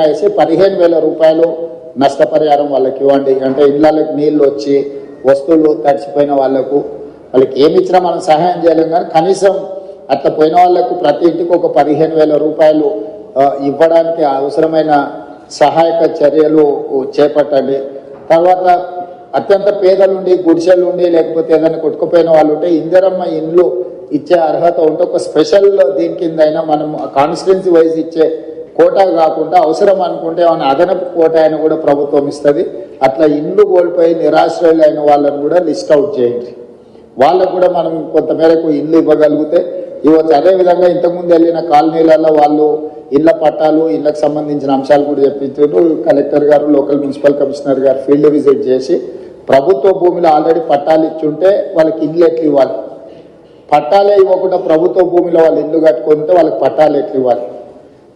వేసి పదిహేను వేల రూపాయలు నష్టపరిహారం వాళ్ళకి ఇవ్వండి. అంటే ఇళ్ళకి నీళ్ళు వచ్చి వస్తువులు తడిచిపోయిన వాళ్ళకు వాళ్ళకి ఏమి ఇచ్చినా మనం సహాయం చేయలేం కానీ కనీసం అట్లా పోయిన వాళ్ళకు ప్రతి ఇంటికి ఒక పదిహేను వేల రూపాయలు ఇవ్వడానికి అవసరమైన సహాయక చర్యలు చేపట్టండి. తర్వాత అత్యంత పేదలుండి గుడిసెలుండి లేకపోతే ఏదైనా కొట్టుకుపోయిన వాళ్ళు ఉంటే ఇందిరమ్మ ఇండ్లు ఇచ్చే అర్హత ఉంటే ఒక స్పెషల్ దీని కింద అయినా మనం కాన్స్టిట్యున్సీ వైజ్ ఇచ్చే కోటా కాకుండా అవసరం అనుకుంటే ఏమైనా అదనపు కోటా అయినా కూడా ప్రభుత్వం ఇస్తుంది. అట్లా ఇండ్లు కోల్పోయి నిరాశ్రయులు అయిన వాళ్ళని కూడా లిస్ట్ అవుట్ చేయండి. వాళ్ళకు కూడా మనం కొంతమేరకు ఇల్లు ఇవ్వగలిగితే ఇవ్వచ్చు. అదేవిధంగా ఇంతకుముందు వెళ్ళిన కాలనీలలో వాళ్ళు ఇళ్ళ పట్టాలు ఇళ్ళకు సంబంధించిన అంశాలు కూడా చెప్పించారు కలెక్టర్ గారు లోకల్ మున్సిపల్ కమిషనర్ గారు ఫీల్డ్ విజిట్ చేసి ప్రభుత్వ భూమిలో ఆల్రెడీ పట్టాలు ఇచ్చుంటే వాళ్ళకి ఇల్లు ఎట్లు ఇవ్వాలి? పట్టాలే ఇవ్వకుండా ప్రభుత్వ భూమిలో వాళ్ళు ఇల్లు కట్టుకుంటే వాళ్ళకి పట్టాలు ఎట్లు ఇవ్వాలి?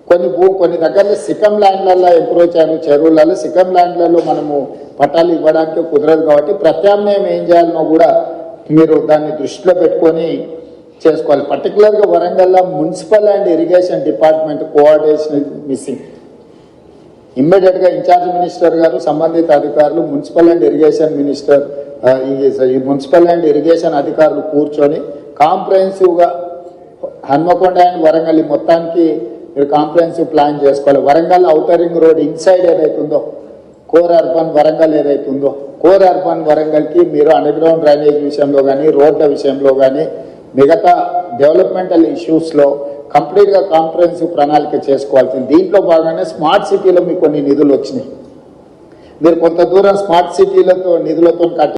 కొన్ని భూ కొన్ని దగ్గరలో సికం ల్యాండ్లలో ఎంప్రూవ్ అయ్యారు చెరువులలో సికం ల్యాండ్లలో మనము పట్టాలు ఇవ్వడానికి కుదరదు కాబట్టి ప్రత్యామ్నాయం ఏం చేయాలనో కూడా మీరు దాన్ని దృష్టిలో పెట్టుకొని చేసుకోవాలి. పర్టికులర్గా వరంగల్లో municipal and irrigation department coordination missing ఇమ్మీడియట్గా ఇన్ఛార్జ్ మినిస్టర్ గారు సంబంధిత అధికారులు మున్సిపల్ అండ్ ఇరిగేషన్ మినిస్టర్ ఈ- మున్సిపల్ అండ్ ఇరిగేషన్ అధికారులు కూర్చొని కాంప్రహెన్సివ్గా హన్మకొండ అండ్ వరంగల్ మొత్తానికి మీరు కాంప్రహెన్సివ్ ప్లాన్ చేసుకోవాలి. Warangal outer ring road inside ఏదైతే ఉందో కోర్ అర్బన్ వరంగల్ ఏదైతే ఉందో కోర్ అర్బన్ వరంగల్కి మీరు అండర్గ్రౌండ్ డ్రైనేజ్ విషయంలో కానీ రోడ్ల విషయంలో కానీ మిగతా డెవలప్మెంటల్ ఇష్యూస్లో కంప్లీట్గా కాంప్రహెన్సివ్ ప్రణాళిక చేసుకోవాల్సింది. దీంట్లో భాగంగానే స్మార్ట్ సిటీలో మీకు కొన్ని నిధులు వచ్చినాయి. మీరు కొంత దూరం స్మార్ట్ సిటీలతో నిధులతో కట్టి